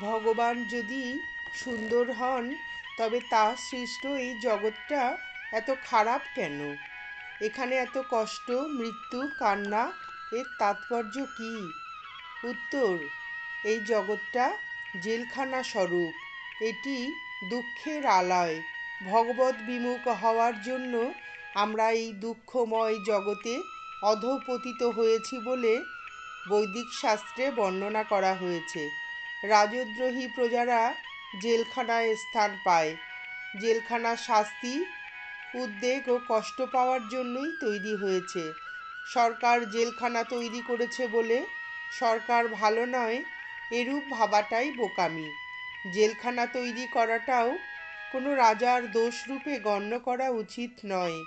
ভগবান যদি সুন্দর হন, তবে তার সৃষ্ট এই জগৎটা এত খারাপ কেন? এখানে এত কষ্ট, মৃত্যু, কান্না, এর তাৎপর্য কি? উত্তর, এই জগৎটা জেলখানা স্বরূপ। এটি দুঃখের আলয়। ভগবত বিমুখ হওয়ার জন্য আমরা এই দুঃখময় জগতে অধপতিত হয়েছি বলে বৈদিক শাস্ত্রে বর্ণনা করা হয়েছে। রাজদ্রোহী প্রজারা জেলখানায় স্থান পায়। জেলখানা শাস্তি, উদ্বেগ ও কষ্ট পাওয়ার জন্যই তৈরি হয়েছে। সরকার জেলখানা তৈরি করেছে বলে সরকার ভালো নয়, এরূপ ভাবাটাই বোকামি। জেলখানা তৈরি করাটাও কোনো রাজার দোষরূপে গণ্য করা উচিত নয়।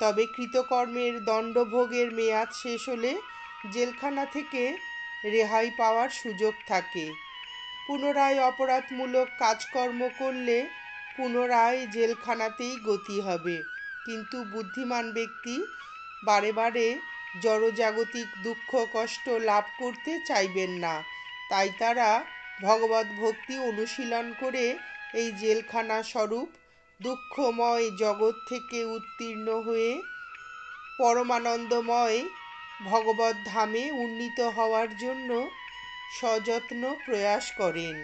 তবে কৃতকর্মের দণ্ডভোগের মেয়াদ শেষ হলে জেলখানা থেকে রেহাই পাওয়ার সুযোগ থাকে। পুনরায় অপরাধমূলক কাজকর্ম করলে পুনরায় জেলখানাতেই গতি হবে। কিন্তু বুদ্ধিমান ব্যক্তি বারে বারে জড়জাগতিক দুঃখ, কষ্ট লাভ করতে চাইবেন না। তাই তারা ভগবত ভক্তি অনুশীলন করে এই জেলখানা স্বরূপ দুঃখময় জগৎ থেকে উত্তীর্ণ হয়ে পরমানন্দময় ভগবত ধামে উন্নীত হওয়ার জন্য সযত্ন প্রয়াস করেন।